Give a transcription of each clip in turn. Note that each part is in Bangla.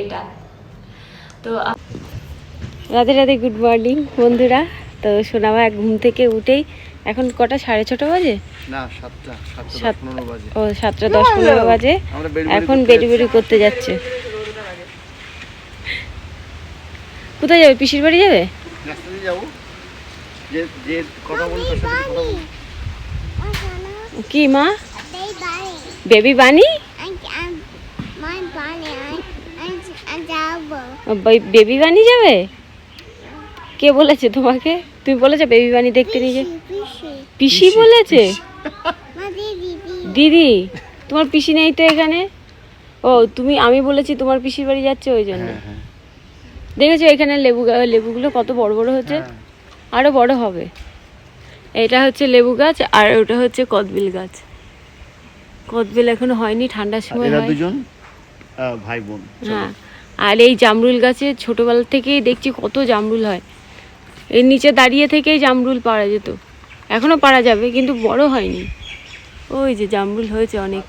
এটা। তো রাধে রাধে গুড মর্নিং বন্ধুরা। তো সোনামা ঘুম থেকে উঠেই এখন কটা? সাড়ে ছটা বাজে? সাতটা সাতটা দশ সাত পনেরো বাজে। ও সাতটা দশ পনেরো বাজে। এখন বেরি বেরি করতে যাচ্ছে। কোথায় যাবে? পিসির বাড়ি যাবে? কি মা? বেবি বানি বেবি। বানি যাবে? কে বলেছে তোমাকে? তুমি বলেছ বেবি বানি দেখতে নিয়ে. পিসি বলেছে. দিদি। তোমার পিসি নেই তো এখানে? ও তুমি আমি বলেছি তোমার পিসির বাড়ি যাচ্ছে ওই জন্য। হ্যাঁ হ্যাঁ। দেখেছ এখানে লেবু লেবুগুলো কত বড় বড় হচ্ছে? হ্যাঁ। আরও বড় হবে। এটা হচ্ছে লেবু গাছ আর ওটা হচ্ছে কদবিল গাছ। কদবিল এখনও হয়নি ঠান্ডার সময় এরা হয়। দুজন ভাই বোন। হ্যাঁ। আর এই জামরুল গাছে ছোটোবেলা থেকেই দেখছি কত জামরুল হয়। এর নিচে দাঁড়িয়ে থেকেই জামরুল পাড়া যেত। এখনও পারা যাবে, কিন্তু বড় হয়নি। ওই যে জামরুল হয়েছে অনেক।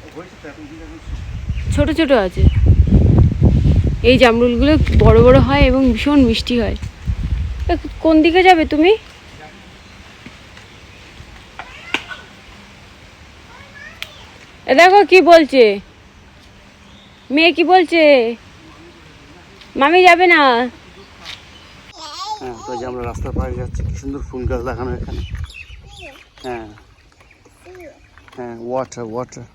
ছোট ছোট আছে। এই জামরুলগুলো বড় বড় হয় এবং ভীষণ মিষ্টি হয়। কোন দিকে যাবে তুমি? দেখো কি বলছে। মেয়ে কি বলছে? মামি যাবে না। হ্যাঁ তো যে আমরা রাস্তার পাড়ে যাচ্ছি। কি সুন্দর ফুল গাছ লাগানো এখানে। হ্যাঁ। হ্যাঁ ওয়াটার ওয়াটার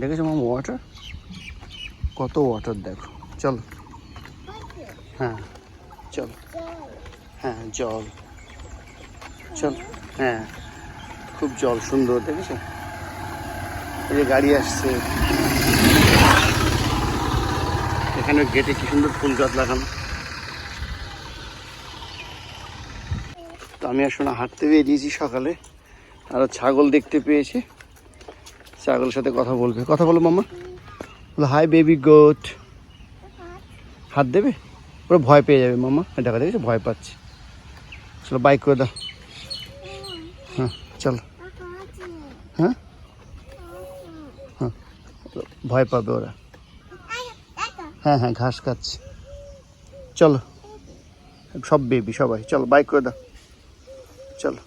দেখেছ মাম ওয়াটার কত ওয়াটার দেখো। চলো। হ্যাঁ চলো। হ্যাঁ জল। চল। হ্যাঁ খুব জল, সুন্দর, দেখেছ? এই যে গাড়ি আসছে। এখানে গেটে কি সুন্দর ফুল গাছ লাগানো। তো আমি আসলে হাঁটতে বেরিয়েছি সকালে। আরও ছাগল দেখতে পেয়েছি। ছাগলের সাথে কথা বলবে। কথা বলো মামা। বলো, হাই বেবি গোট। হাত দেবে? ওরা ভয় পেয়ে যাবে মামা। দেখা দেখেছ, ভয় পাচ্ছে। চলো বাইক করে দাও। হ্যাঁ চলো। হ্যাঁ? হ্যাঁ ভয় পাবে ওরা। হ্যাঁ হ্যাঁ ঘাস খাচ্ছে। চলো। সব বেবি সবাই চলো বাইক করে দাও। চলো।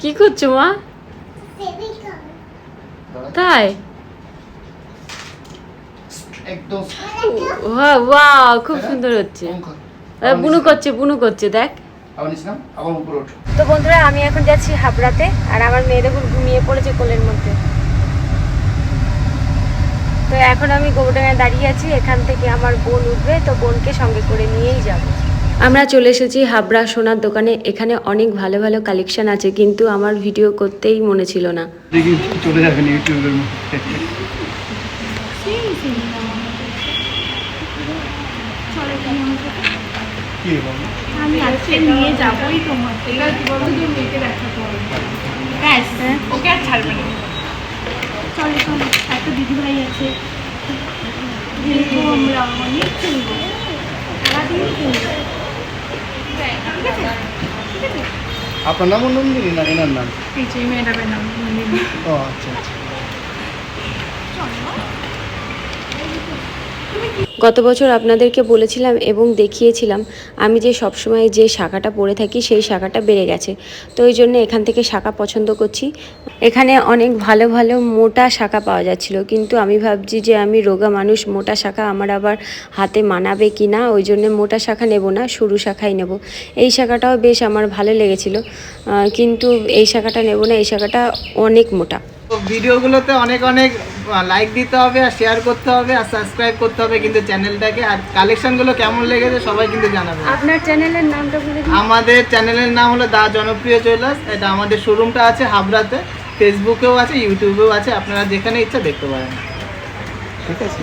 কি করছ মা? তাই? একদম। খুব সুন্দর হচ্ছে। বুনু করছে বুনু করছে দেখ। আবার নিছিলাম আবার উপরে ওঠো। তো বন্ধুরা আমি এখন যাচ্ছি হাবড়াতে আর আমার মেয়ে দেখুন ঘুমিয়ে পড়েছে কোলের মধ্যে। তো এখন আমি গোবরডাঙ্গায় দাঁড়িয়ে আছি এখান থেকে আমার বোন উঠবে তো বোনকে সঙ্গে করে নিয়েই যাব। আমরা চলে এসেছি হাবড়া সোনার দোকানে এখানে অনেক ভালো ভালো কালেকশন আছে কিন্তু আমার ভিডিও করতেই মনে ছিল না। দেখি চলে যাবেন ইউটিউবের মধ্যে। কি বলো আমি আজকে নিয়ে যাবোই তোমার এবার কি বলতো যে মেয়েকে দেখা করব ব্যাস ওকে আর ছাড়বে না। চলো চলো একটা দিদি আছে। যেহেতু আমরা অনেক কিনবো সারাদিন কিনবো ঠিক আছে আপনার নাম নন্দিনী না এনার নাম? এই যে ম্যাডামের নাম নন্দিনী। ও আচ্ছা আচ্ছা। গত বছর আপনাদেরকে বলেছিলাম এবং দেখিয়েছিলাম, আমি যে সবসময় যে শাখাটা পরে থাকি সেই শাখাটা বেড়ে গেছে। তো ওই জন্য এখান থেকে শাখা পছন্দ করছি। এখানে অনেক ভালো ভালো মোটা শাখা পাওয়া যাচ্ছিল, কিন্তু আমি ভাবছি যে আমি রোগা মানুষ, মোটা শাখা আমার আবার হাতে মানাবে কি না, ওই জন্য মোটা শাখা নেব না, সরু শাখাই নেব। এই শাখাটাও বেশ আমার ভালো লেগেছিল কিন্তু এই শাখাটা নেব না, এই শাখাটা অনেক মোটা। ভিডিওগুলোতে অনেক অনেক লাইক দিতে হবে আর শেয়ার করতে হবে আর সাবস্ক্রাইব করতে হবে কিন্তু চ্যানেলটাকে আর কালেকশনগুলো কেমন লেগেছে সবাই কিন্তু জানাবে। আপনার চ্যানেলের নামটা বলে আমাদের চ্যানেলের নাম হলো দা জনপ্রিয় জুয়েলার্স এটা আমাদের শোরুমটা আছে হাবড়াতে। ফেসবুকেও আছে ইউটিউবেও আছে। আপনারা যেখানে ইচ্ছা দেখতে পারেন। ঠিক আছে?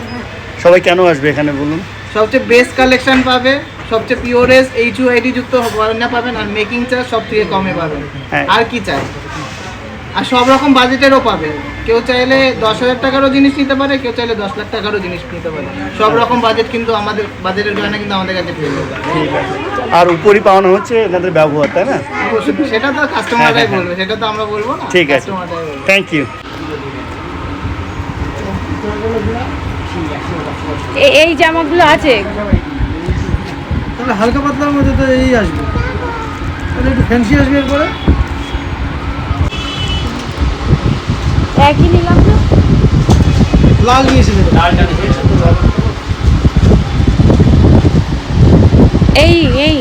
সবাই কেন আসবে এখানে বলুন? সবচেয়ে বেস্ট কালেকশন পাবে সবচেয়ে পিওরেস্ট এইচ আইডি যুক্ত গয়না পাবেন আর মেকিং চার্জ সব থেকে কমে পাবেন। হ্যাঁ। আর কি চাই? আর সব রকম বাজেটেরও পাবে। কেউ চাইলে দশ হাজার টাকারও জিনিস নিতে পারে কেউ চাইলে দশ লাখ টাকারও জিনিস নিতে পারে। সব রকম বাজেট কিন্তু আমাদের বাজেটের গয়না কিন্তু আমাদের কাছে পেয়ে যাবে। ঠিক আছে। আর উপরই পাওয়ানো হচ্ছে এনাদের ব্যবহার তাই না? সেটা তো কাস্টমাররাই বলবে সেটা তো আমরা বলব না। ঠিক আছে। থ্যাংক ইউ এ- এই জামাগুলো আছে? তাহলে হালকা পাতলার মধ্যে তো এই আসবে। তাহলে একটু ফ্যান্সি আসবে এরপরে? একই নিলাম না লাল নিয়ে এই এই।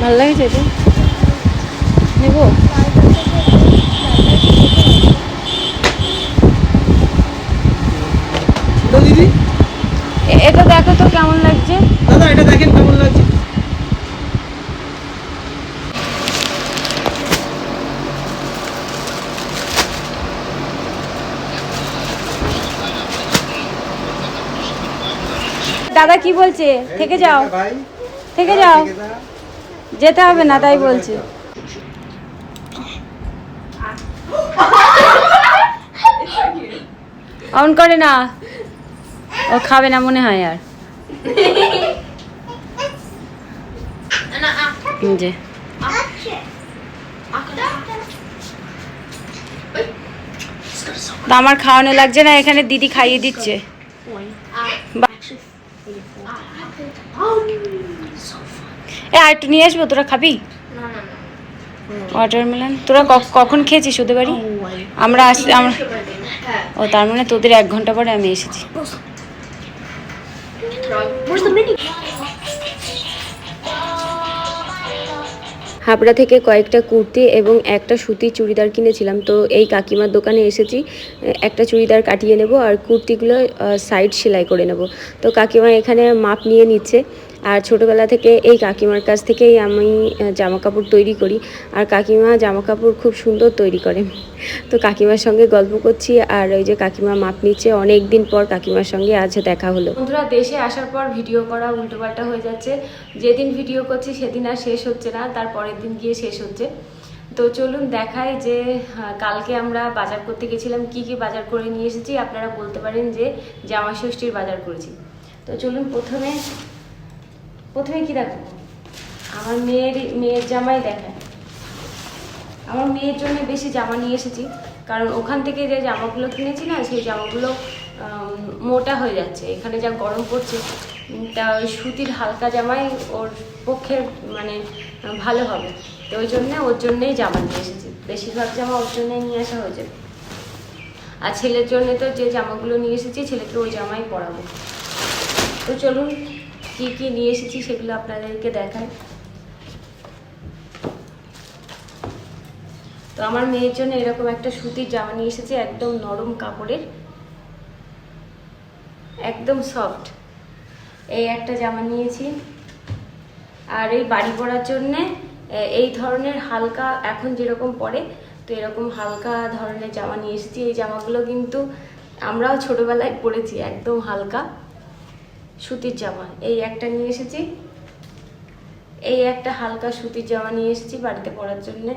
ভালো লাগছে এটা? নেব? দিদি? এ- এটা দেখো তো কেমন লাগছে। দাদা এটা দেখেন কেমন লাগছে দাদা কি বলছে? থেকে যাও। থেকে যাও। যেতে হবে না তাই বলছে। অন করে না। ও খাবে না মনে হয় আর। যে। তা আমার খাওয়ানো লাগছে না এখানে দিদি খাইয়ে দিচ্ছে। এ, আর একটু নিয়ে আসব, তোরা খাবি? ওয়াটারমেলন তোরা কখন খেয়েছিস ওদের বাড়ি? আমরা আস আমরা ও, তার মানে তোদের এক ঘণ্টা পরে আমি এসেছি। হাবড়া থেকে কয়েকটা কুর্তি এবং একটা সুতির চুড়িদার কিনেছিলাম। তো এই কাকিমার দোকানে এসেছি। একটা চুড়িদার কাটিয়ে নেব আর কুর্তিগুলো সাইড সেলাই করে নেব। তো কাকিমা এখানে মাপ নিয়ে নিচ্ছে। আর ছোটোবেলা থেকে এই কাকিমার কাছ থেকেই আমি জামা কাপড় তৈরি করি। আর কাকিমা জামা কাপড় খুব সুন্দর তৈরি করে। তো কাকিমার সঙ্গে গল্প করছি আর ওই যে কাকিমা মাপ নিচ্ছে। অনেক দিন পর কাকিমার সঙ্গে আজ দেখা হলো। বন্ধুরা, দেশে আসার পর ভিডিও করা উল্টোপাল্টা হয়ে যাচ্ছে। যেদিন ভিডিও করছি সেদিন আর শেষ হচ্ছে না, তার পরের দিন গিয়ে শেষ হচ্ছে। তো চলুন দেখাই যে কালকে আমরা বাজার করতে গেছিলাম। কি কি বাজার করে নিয়ে এসেছি? আপনারা বলতে পারেন যে জামা ষষ্ঠীর বাজার করেছি। তো চলুন প্রথমে প্রথমে কি দেখো? আমার মেয়ের মেয়ের জামাই দেখায় আমার মেয়ের জন্য বেশি জামা নিয়ে এসেছি, কারণ ওখান থেকে যে জামাগুলো কিনেছি না, সেই জামাগুলো মোটা হয়ে যাচ্ছে। এখানে যা গরম পড়ছে, তা ওই সুতির হালকা জামাই ওর পক্ষে মানে ভালো হবে। তো ওই জন্যে ওর জন্যেই জামা নিয়ে এসেছি। বেশিরভাগ জামা ওর জন্যই নিয়ে আসা হয়েছে। আর ছেলের জন্য তো যে জামাগুলো নিয়ে এসেছি, ছেলেকে ওই জামাই পরাবো। তো চলুন কি কি নিয়ে এসেছি সেগুলো আপনাদেরকে দেখায় তো আমার মেয়ের জন্য এরকম একটা সুতির জামা নিয়ে এসেছি, একদম নরম কাপড়ের। একদম সফট এই একটা জামা নিয়েছি। আর এই বাড়ি পরার জন্যে এই ধরনের হালকা এখন যেরকম পরে, তো এরকম হালকা ধরনের জামা নিয়ে এসেছি। এই জামাগুলো কিন্তু আমরাও ছোটবেলায় পরেছি, একদম হালকা। সুতির জামা। এই একটা নিয়ে এসেছি। এই একটা হালকা সুতির জামা নিয়ে এসেছি বাড়িতে পরার জন্যে।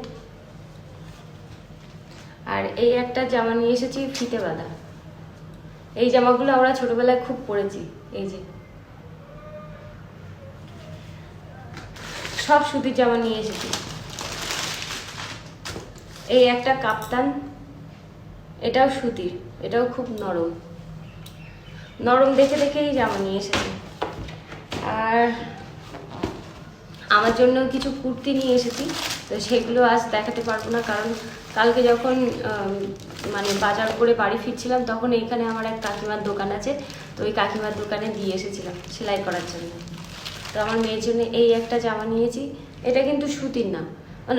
আর এই একটা জামা নিয়ে এসেছি ফিতে বাঁধা। এই জামাগুলো আমরা ছোটবেলায় খুব পরেছি, এই যে। সব সুতির জামা নিয়ে এসেছি। এই একটা কাপ্তান, এটাও সুতির, এটাও খুব নরম। নরম দেখে দেখেই জামা নিয়ে এসেছি। আর আমার জন্য কিছু কুর্তি নিয়ে এসেছি, তো সেগুলো আজ দেখাতে পারব না, কারণ কালকে যখন মানে বাজার করে বাড়ি ফিরছিলাম, তখন এইখানে আমার এক কাকিমার দোকান আছে, তো ওই কাকিমার দোকানে দিয়ে এসেছিলাম সেলাই করার জন্য। তো আমার মেয়ের জন্য এই একটা জামা নিয়েছি, এটা কিন্তু সুতির না।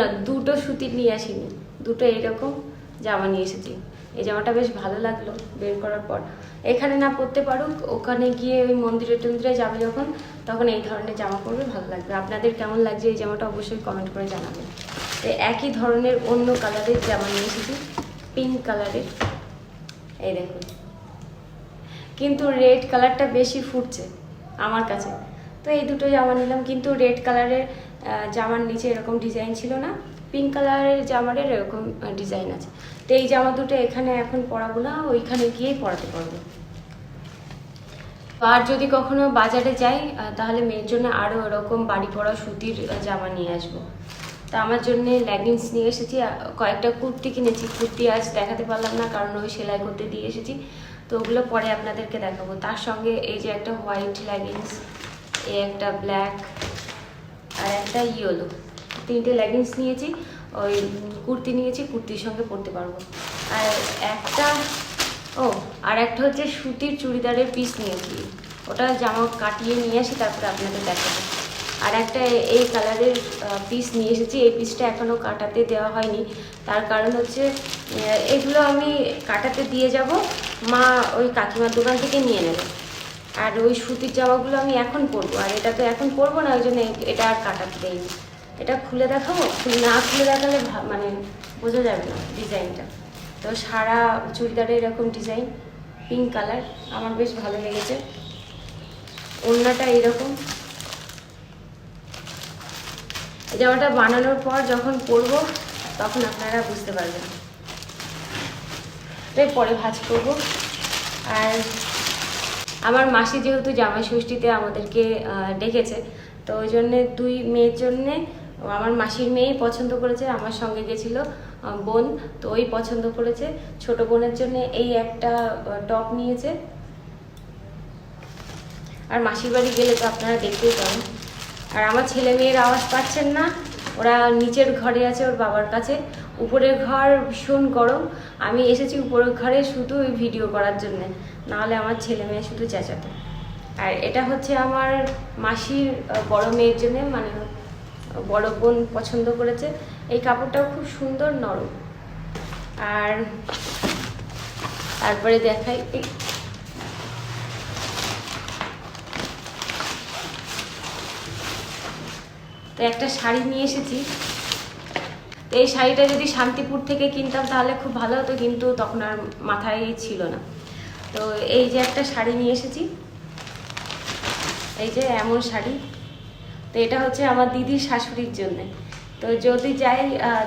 না, দুটো সুতির নিয়ে আসিনি, দুটো এইরকম জামা নিয়ে এসেছি। এই জামাটা বেশ ভালো লাগল বের করার পর। এখানে না পরতে পারুক, ওখানে গিয়ে ওই মন্দিরে টন্দিরে যাবে যখন, তখন এই ধরনের জামা পরবে, ভালো লাগবে। আপনাদের কেমন লাগছে এই জামাটা অবশ্যই কমেন্ট করে জানাবেন। তো একই ধরনের অন্য কালারের জামা নিয়ে এসেছি পিঙ্ক কালারের এই দেখুন। কিন্তু রেড কালারটা বেশি ফুটছে আমার কাছে। তো এই দুটো জামা নিলাম, কিন্তু রেড কালারের জামার নিচে এরকম ডিজাইন ছিল না। পিঙ্ক কালারের জামারের এরকম ডিজাইন আছে। তো এই জামা দুটো এখানে এখন পরাবো না, ওইখানে গিয়েই পরাতে পারব। আর যদি কখনো বাজারে যাই তাহলে মেয়ের জন্য আরও এরকম বাড়ি পরা সুতির জামা নিয়ে আসব। তা আমার জন্য লেগিংস নিয়ে এসেছি কয়েকটা কুর্তি কিনেছি। কুর্তি আজ দেখাতে পারলাম না, কারণ ওই সেলাই করতে দিয়ে এসেছি। তো ওগুলো পরে আপনাদেরকে দেখাবো। তার সঙ্গে এই যে একটা হোয়াইট লেগিংস এই একটা ব্ল্যাক আর একটা ইয়েলো তিনটে লেগিংস নিয়েছি। ওই কুর্তি নিয়েছি, কুর্তির সঙ্গে পরতে পারব। আর একটা, ও, আর একটা হচ্ছে সুতির চুড়িদারের পিস নিয়েছি। ওটা জামা কাটিয়ে নিয়ে আসি, তারপরে আপনাদের দেখাবো। আর একটা এই কালারের পিস নিয়ে এসেছি। এই পিসটা এখনও কাটাতে দেওয়া হয়নি। তার কারণ হচ্ছে এগুলো আমি কাটাতে দিয়ে যাব। মা ওই কাকিমার দোকান থেকে নিয়ে নেবে। আর ওই সুতির জামাগুলো আমি এখন পরবো। আর এটা তো এখন পরবো না, ওই জন্য এটা আর কাটাতে দেয়নি এটা খুলে দেখাবো? না খুলে দেখালে মানে বোঝা যাবে না ডিজাইনটা। তো সারা চুড়িদারে এরকম ডিজাইন, পিঙ্ক কালার, আমার বেশ ভালো লেগেছে। ওড়নাটা এরকম। জামাটা বানানোর পর যখন পরবো, তখন আপনারা বুঝতে পারবেন। পরে ভাজ করব। আর আমার মাসি যেহেতু জামাই ষষ্ঠীতে আমাদেরকে ডেকেছে, তো ওই জন্যে দুই মেয়ের জন্যে আমার মাসির মেয়েই পছন্দ করেছে, আমার সঙ্গে গেছিল বোন, তো ওই পছন্দ করেছে। ছোট বোনের জন্য এই একটা টপ নিয়েছে। আর মাসির বাড়ি গেলে তো আপনারা দেখতেই পাবেন। আর আমার ছেলে মেয়ের আওয়াজ পাচ্ছেন না, ওরা নিচের ঘরে আছে ওর বাবার কাছে। উপরের ঘর ভীষণ গরম, আমি এসেছি উপরের ঘরে শুধু ওই ভিডিও করার জন্যে, নাহলে আমার ছেলে মেয়ে শুধু চেঁচাতো। আর এটা হচ্ছে আমার মাসির বড় মেয়ের জন্য মানে বড় বোন পছন্দ করেছে, এই কাপড়টাও খুব সুন্দর নরম। আর তারপরে দেখাই তো একটা শাড়ি নিয়ে এসেছি। এই শাড়িটা যদি শান্তিপুর থেকে কিনতাম তাহলে খুব ভালো হতো, কিন্তু তখন আর মাথায় ছিল না। তো এই যে একটা শাড়ি নিয়ে এসেছি। এই যে এমন শাড়ি। তো এটা হচ্ছে আমার দিদির শাশুড়ির জন্যে। তো যদি যাই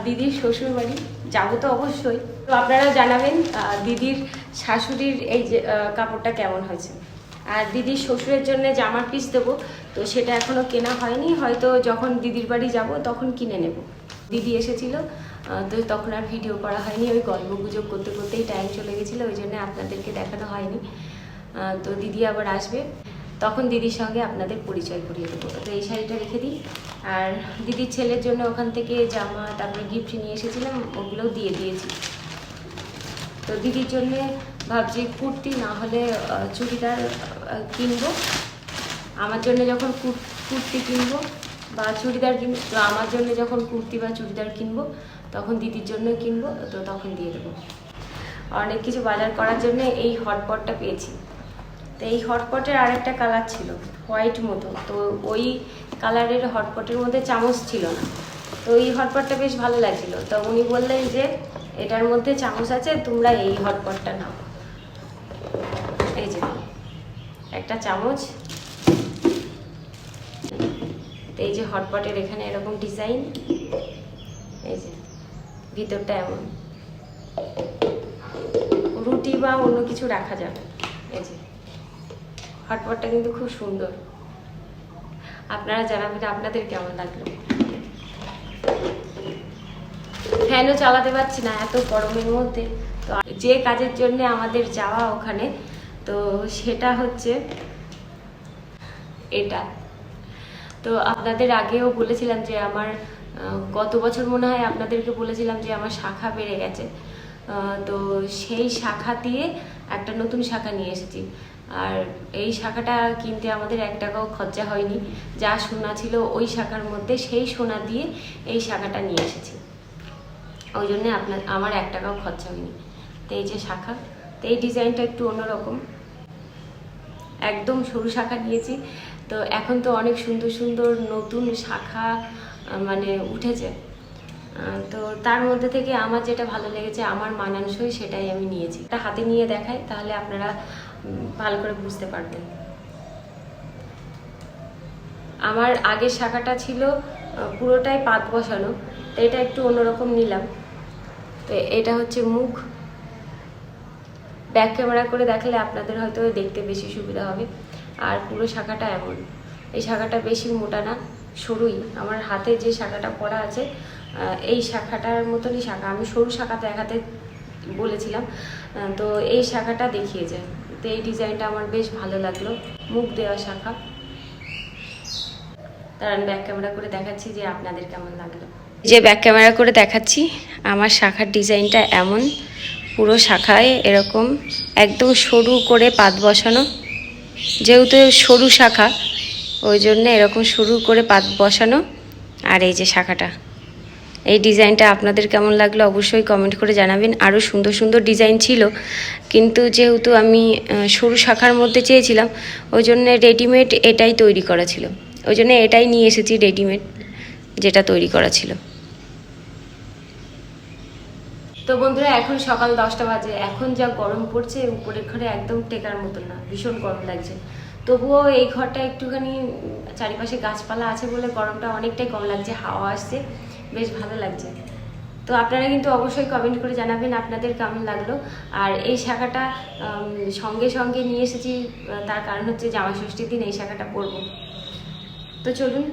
দিদির শ্বশুর বাড়ি যাব তো অবশ্যই। তো আপনারা জানাবেন দিদির শাশুড়ির এই যে কাপড়টা কেমন হয়েছে। আর দিদির শ্বশুরের জন্য জামার পিস দেবো, তো সেটা এখনও কেনা হয়নি। হয়তো যখন দিদির বাড়ি যাব, তখন কিনে নেব। দিদি এসেছিল তো তখন আর ভিডিও করা হয়নি। ওই গল্প গুজব করতে করতেই টাইম চলে গেছিল, ওই জন্য আপনাদেরকে দেখানো হয়নি। তো দিদি আবার আসবে। তখন দিদির সঙ্গে আপনাদের পরিচয় করিয়ে দেবো। তো এই শাড়িটা রেখে দিই। আর দিদির ছেলের জন্য ওখান থেকে জামা, তারপরে গিফট নিয়ে এসেছিলাম, ওগুলোও দিয়ে দিয়েছি। তো দিদির জন্যে ভাবছি কুর্তি, না হলে চুড়িদার কিনবো। আমার জন্য যখন কুর্তি কিনবো বা চুড়িদার কিনবো, তো আমার জন্য যখন কুর্তি বা চুড়িদার কিনবো, তখন দিদির জন্য কিনবো, তো তখন দিয়ে দেবো। অনেক কিছু বাজার করার জন্য এই হটপটটা পেয়েছি। তো এই হটপটের আরেকটা কালার ছিল হোয়াইট মতো। তো ওই কালারের হটপটের মধ্যে চামচ ছিল না। তো এই হটপটটা বেশ ভালো লাগছিল। তো উনি বললেন যে, এটার মধ্যে চামচ আছে, তোমরা এই হটপটটা নাও। এই যে, একটা চামচ। এই যে হটপটের এখানে এরকম ডিজাইন এই যে, ভিতরটা এমন। রুটি বা অন্য কিছু রাখা যাবে। এই যে হটপটটা কিন্তু খুব সুন্দর। আপনারা জানাবেন আপনাদের কেমন লাগল। ফ্যানও চালাতে পারছি না এত গরমের মধ্যে। তো যে কাজের জন্য আমাদের যাওয়া ওখানে, তো সেটা হচ্ছে এটা। তো আপনাদের আগেও বলেছিলাম যে আমার গত বছর মনে হয় আপনাদেরকে বলেছিলাম যে আমার শাখা বেড়ে গেছে। তো সেই শাখা দিয়ে একটা নতুন শাখা নিয়ে এসেছি। আর এই শাখাটা কিনতে আমাদের এক টাকাও খরচা হয়নি। যা সোনা ছিল ওই শাখার মধ্যে সেই সোনা দিয়ে এই শাখাটা নিয়ে এসেছি। ওই জন্যে আপনার, আমার এক টাকাও খরচা হয়নি। তো এই যে শাখা, তো এই ডিজাইনটা একটু অন্যরকম। একদম সরু শাখা নিয়েছি। তো এখন তো অনেক সুন্দর সুন্দর নতুন শাখা মানে উঠেছে। তো তার মধ্যে থেকে আমার যেটা ভালো লেগেছে, আমার মানানসই সেটাই আমি নিয়েছি। এটা হাতে নিয়ে দেখাই, তাহলে আপনারা ভালো করে বুঝতে পারবেন আমার আগের শাখাটা ছিল পুরোটাই পাত বসানো, তো এটা একটু অন্যরকম নিলাম। তো এটা হচ্ছে মুখ। ব্যাক ক্যামেরা করে দেখালে আপনাদের হয়তো দেখতে বেশি সুবিধা হবে। আর পুরো শাখাটা এমন। এই শাখাটা বেশি মোটা না, সরুই। আমার হাতে যে শাখাটা পরা আছে এই শাখাটার মতনই শাখা। আমি সরু শাখা দেখাতে বলেছিলাম তো এই শাখাটা দেখিয়েছে তো এই ডিজাইনটা আমার বেশ ভালো লাগল। মুখ দেওয়া শাখা। তার ব্যাক ক্যামেরা করে দেখাচ্ছি যে আপনাদের কেমন লাগল। যে ব্যাক ক্যামেরা করে দেখাচ্ছি, আমার শাখার ডিজাইনটা এমন। পুরো শাখায় এরকম একদম সরু করে পাত বসানো। যেহেতু সরু শাখা, ওই জন্য এরকম সরু করে পাত বসানো। আর এই যে শাখাটা। এই ডিজাইনটা আপনাদের কেমন লাগল অবশ্যই কমেন্ট করে জানাবেন। আরও সুন্দর সুন্দর ডিজাইন ছিল। কিন্তু যেহেতু আমি সরু শাখার মধ্যে চেয়েছিলাম ওই জন্য রেডিমেড এটাই তৈরি করা ছিল। ওই জন্য এটাই নিয়ে এসেছি রেডিমেড যেটা তৈরি করা ছিল। তো বন্ধুরা, এখন সকাল দশটা বাজে। এখন যা গরম পড়ছে, উপরের ঘরে একদম টেকার মতন না, ভীষণ গরম লাগছে। তবুও এই ঘরটা একটুখানি চারিপাশে গাছপালা আছে বলে গরমটা অনেকটাই কম লাগছে, হাওয়া আসছে। বেশ ভালো লাগছে। তো আপনারা কিন্তু অবশ্যই কমেন্ট করে জানাবেন আপনাদের কেমন লাগল। আর এই শাখাটা সঙ্গে সঙ্গে নিয়ে এসেছি, তার কারণ হচ্ছে জামা ষষ্ঠীর দিন এই শাখাটা পরবো তো চলুন,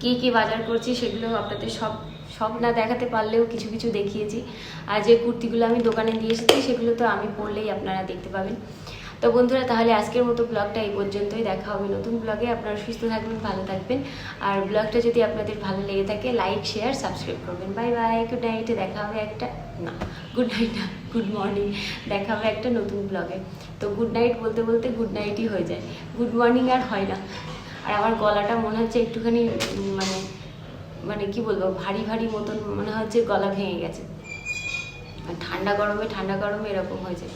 কি কি বাজার করছি সেগুলো আপনাদের সব সব না দেখাতে পারলেও কিছু কিছু দেখিয়েছি। আর যে কুর্তিগুলো আমি দোকানে দিয়ে এসেছি সেগুলো তো আমি পরলেই আপনারা দেখতে পাবেন। তো বন্ধুরা, তাহলে আজকের মতো ব্লগটা এই পর্যন্তই। দেখা হবে নতুন ব্লগে। আপনারা সুস্থ থাকবেন, ভালো থাকবেন। আর ব্লগটা যদি আপনাদের ভালো লেগে থাকে লাইক শেয়ার সাবস্ক্রাইব করবেন। বাই বাই গুড নাইটে দেখা হবে একটা, না গুড নাইট না গুড মর্নিং দেখা হবে একটা নতুন ব্লগে। তো গুড নাইট বলতে বলতে গুড নাইটই হয়ে যায়। গুড মর্নিং আর হয় না। আর আমার গলাটা মনে হচ্ছে একটুখানি মানে মানে কি বলব, ভারী ভারী মতন মনে হচ্ছে গলা ভেঙে গেছে। ঠান্ডা গরমে ঠান্ডা গরমে এরকম হয়েছে